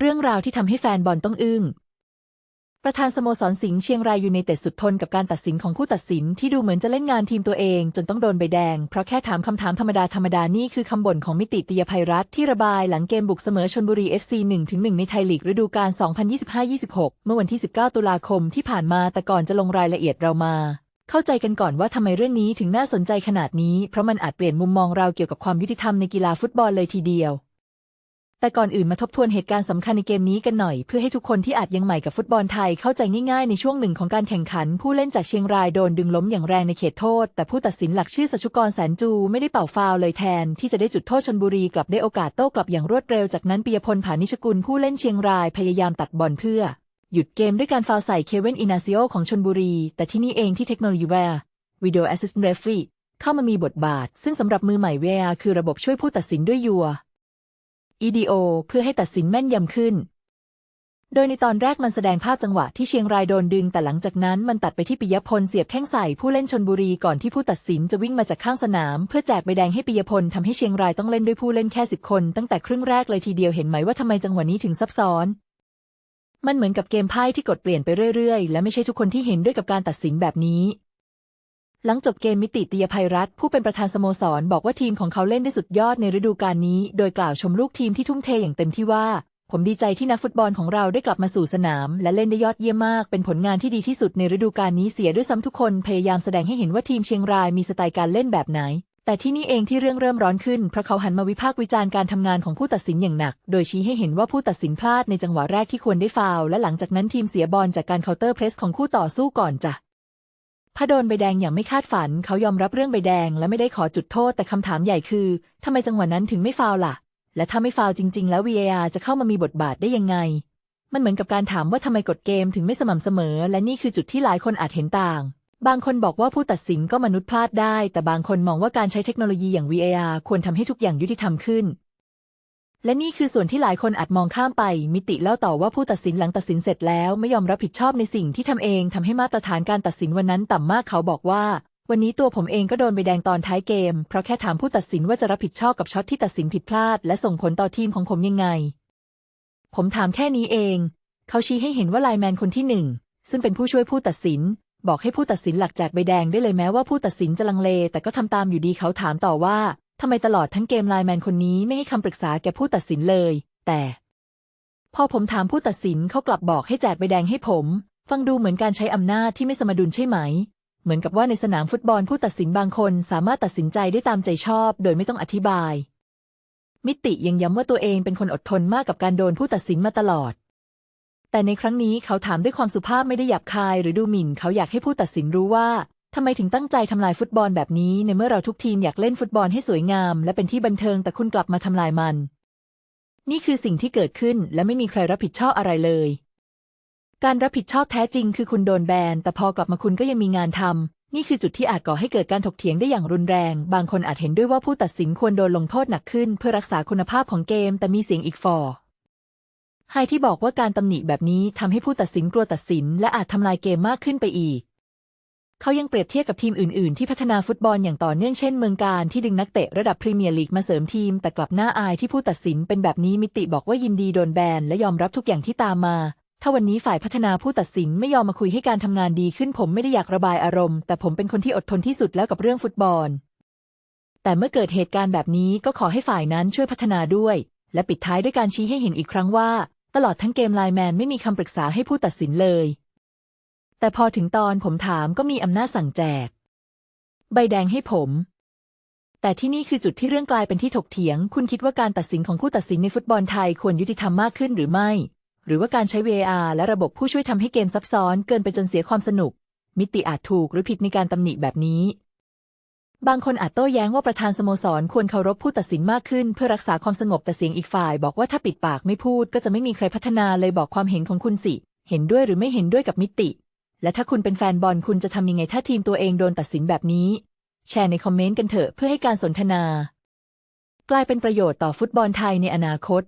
เรื่องราวที่ทำให้แฟนบอลต้องอึ้ง ประธานสโมสรสิงห์เชียงรายยูไนเต็ดสุดทนกับการตัดสินของผู้ตัดสินที่ดูเหมือนจะเล่นงานทีมตัวเอง จนต้องโดนใบแดง เพราะแค่ถามคำถามธรรมดาธรรมดานี่คือคำบ่นของมิติติยภัยรัฐที่ระบายหลังเกมบุกเสมอชนบุรี FC 1-1 ในไทยลีกฤดูกาล 2025-26 เมื่อวันที่ 19 ตุลาคมที่ผ่านมาแต่ก่อนจะลงรายละเอียดเรามาเข้าใจกันก่อนว่าทำไมเรื่องนี้ถึงน่าสนใจขนาดนี้ เพราะมันอาจเปลี่ยนมุมมองเราเกี่ยวกับความยุติธรรมในกีฬาฟุตบอลเลยทีเดียว แต่ก่อนอื่นมาทบทวนเหตุการณ์สำคัญในเกมนี้กันหน่อย เพื่อให้ทุกคนที่อาจยังใหม่กับฟุตบอลไทยเข้าใจง่ายๆในช่วงหนึ่งของการแข่งขัน ผู้เล่นจากเชียงรายโดนดึงล้มอย่างแรงในเขตโทษ แต่ผู้ตัดสินหลักชื่อสัชกรแสนจูไม่ได้เป่าฟาวเลยแทน ที่จะได้จุดโทษชนบุรีกลับได้โอกาสโต้กลับอย่างรวดเร็วจากนั้นปิยพลผานิชกุลผู้เล่นเชียงรายพยายามตัดบอลเพื่อ หยุดเกมด้วยการฟาวใส่เควินอินาซิโอของชนบุรี แต่ที่นี่เองที่เทคโนโลยีแวร์วิดีโอแอสซิสต์เรฟรีเข้ามามีบทบาท ซึ่งสำหรับมือใหม่ VR คือระบบช่วยผู้ตัดสินด้วยยัว EDO เพื่อให้ตัดสินแม่นยำขึ้น โดยในตอนแรกมันแสดงภาพจังหวะที่เชียงรายโดนดึง แต่หลังจากนั้นมันตัดไปที่ปิยพลเสียบแข้งใส่ผู้เล่นชนบุรีก่อนที่ผู้ตัดสินจะวิ่งมาจากข้างสนาม เพื่อแจกใบแดงให้ปิยพลทำให้เชียงรายต้องเล่นด้วยผู้เล่นแค่สิบคนตั้งแต่ครึ่งแรกเลยทีเดียวเห็นไหมว่าทำไมจังหวะนี้ถึงซับซ้อนมันเหมือนกับเกมไพ่ที่กดเปลี่ยนไปเรื่อยๆ และไม่ใช่ทุกคนที่เห็นด้วยกับการตัดสินแบบนี้ หลังจบเกมมิติติยภัยรัฐ ผู้เป็นประธานสโมสร บอกว่าทีมของเขาเล่นได้สุดยอดในฤดูกาลนี้ โดยกล่าวชมลูกทีมที่ทุ่มเทอย่างเต็มที่ว่า ผมดีใจที่นักฟุตบอลของเราได้กลับมาสู่สนาม และเล่นได้ยอดเยี่ยมมาก เป็นผลงานที่ดีที่สุดในฤดูกาลนี้เสียด้วยซ้ำทุกคนพยายามแสดงให้เห็นว่าทีมเชียงรายมีสไตล์การเล่นแบบไหน แต่ที่นี่เองที่เรื่องเริ่มร้อนขึ้นเพราะเขาหันมาวิพากษ์วิจารณ์การทำงานของผู้ตัดสินอย่างหนัก โดยชี้ให้เห็นว่าผู้ตัดสินพลาดในจังหวะแรกที่ควรได้ฟาวและหลังจากนั้นทีมเสียบอลจากการเคาน์เตอร์เพรสของคู่ต่อสู้ก่อนจ้ะ พระโดนใบแดงอย่างไม่คาดฝัน เขายอมรับเรื่องใบแดง และไม่ได้ขอจุดโทษแต่คำถามใหญ่คือทำไมจังหวะนั้นถึงไม่ฟาวล์ล่ะ และถ้าไม่ฟาวล์จริง ๆ แล้ว VAR จะเข้ามามีบทบาทได้ยังไง มันเหมือนกับการถามว่าทำไมกฎเกมถึงไม่สม่ำเสมอ และนี่คือจุดที่หลายคนอาจเห็นต่าง บางคนบอกว่าผู้ตัดสินก็มนุษย์พลาดได้ แต่บางคนมองว่าการใช้เทคโนโลยีอย่าง VAR ควรทำให้ทุกอย่างยุติธรรมขึ้น และนี่คือส่วนที่หลายคนอาจมองข้ามไป มิติเล่าต่อว่าผู้ตัดสินหลังตัดสินเสร็จแล้วไม่ยอมรับผิดชอบในสิ่งที่ทำเองทำให้มาตรฐานการตัดสินวันนั้นต่ำมากเขาบอกว่า วันนี้ตัวผมเองก็โดนใบแดงตอนท้ายเกม เพราะแค่ถามผู้ตัดสินว่าจะรับผิดชอบกับช็อตที่ตัดสินผิดพลาด และส่งผลต่อทีมของผมยังไง ผมถามแค่นี้เอง เขาชี้ให้เห็นว่าไลแมนคนที่หนึ่งซึ่งเป็นผู้ช่วยผู้ตัดสิน บอกให้ผู้ตัดสินหลักแจกใบแดงได้เลยแม้ว่าผู้ตัดสินจะลังเล แต่ก็ทำตามอยู่ดีเขาถามต่อว่า ทำไมตลอดทั้งเกมไลแมนคนนี้ไม่ให้คำปรึกษาแก่ผู้ตัดสินเลย แต่ พอผมถามผู้ตัดสินเขากลับบอกให้แจกใบแดงให้ผม ฟังดูเหมือนการใช้อำนาจที่ไม่สมดุลใช่ไหม เหมือนกับว่าในสนามฟุตบอลผู้ตัดสินบางคนสามารถตัดสินใจได้ตามใจชอบ โดยไม่ต้องอธิบาย มิติยังย้ำว่าตัวเองเป็นคนอดทนมากกับการโดนผู้ตัดสินมาตลอด แต่ในครั้งนี้เขาถามด้วยความสุภาพไม่ได้หยาบคาย หรือดูหมิ่น เขาอยากให้ผู้ตัดสินรู้ว่า ทำไมถึงตั้งใจทำลายฟุตบอลแบบนี้ ในเมื่อเราทุกทีมอยากเล่นฟุตบอลให้สวยงาม และเป็นที่บันเทิงแต่คุณกลับมาทำลายมัน นี่คือสิ่งที่เกิดขึ้นและไม่มีใครรับผิดชอบอะไรเลย การรับผิดชอบแท้จริงคือคุณโดนแบน แต่พอกลับมาคุณก็ยังมีงานทำนี่คือจุดที่อาจก่อให้เกิดการถกเถียงได้อย่างรุนแรง บางคนอาจเห็นด้วยว่าผู้ตัดสินควรโดนลงโทษหนักขึ้น เพื่อรักษาคุณภาพของเกม แต่มีเสียงอีกฟอไฮที่บอกว่าการตำหนิแบบนี้ทำให้ผู้ตัดสินกลัวตัดสิน และอาจทำลายเกมมากขึ้นไปอีก เขายังเปรียบเทียบกับทีมอื่น ๆ ที่พัฒนาฟุตบอลอย่างต่อเนื่องเช่นเมืองการที่ดึงนักเตะระดับพรีเมียร์ลีกมาเสริมทีม แต่กลับหน้าอายที่ผู้ตัดสินเป็นแบบนี้มิติบอกว่ายินดีโดนแบนและยอมรับทุกอย่างที่ตามมา ถ้าวันนี้ฝ่ายพัฒนาผู้ตัดสินไม่ยอมมาคุยให้การทำงานดีขึ้นผมไม่ได้อยากระบายอารมณ์ แต่ผมเป็นคนที่อดทนที่สุดแล้วกับเรื่องฟุตบอล แต่เมื่อเกิดเหตุการณ์แบบนี้ก็ขอให้ฝ่ายนั้นช่วยพัฒนาด้วย และปิดท้ายด้วยการชี้ให้เห็นอีกครั้งว่า ตลอดทั้งเกมไลแมนไม่มีคำปรึกษาให้ผู้ตัดสินเลย แต่พอถึงตอนผมถามก็มีอำนาจสั่งแจก ใบแดงให้ผม แต่ที่นี่คือจุดที่เรื่องกลายเป็นที่ถกเถียง คุณคิดว่าการตัดสินของผู้ตัดสินในฟุตบอลไทยควรยุติธรรมมากขึ้นหรือไม่ หรือว่าการใช้ VAR และระบบผู้ช่วยทำให้เกมซับซ้อนเกินไปจนเสียความสนุก มิติอาจถูกหรือผิดในการตำหนิแบบนี้บางคนอาจโต้แย้งว่าประธานสโมสรควรเคารพผู้ตัดสินมากขึ้น เพื่อรักษาความสงบแต่เสียงอีกฝ่าย บอกว่าถ้าปิดปากไม่พูดก็จะไม่มีใครพัฒนาเลยบอกความเห็นของคุณสิ เห็นด้วยหรือไม่เห็นด้วยกับมิติ และถ้าคุณเป็นแฟนบอลคุณจะทำยังไงถ้าทีมตัวเองโดนตัดสินแบบนี้ แชร์ในคอมเมนต์กันเถอะเพื่อให้การสนทนา กลายเป็นประโยชน์ต่อฟุตบอลไทยในอนาคต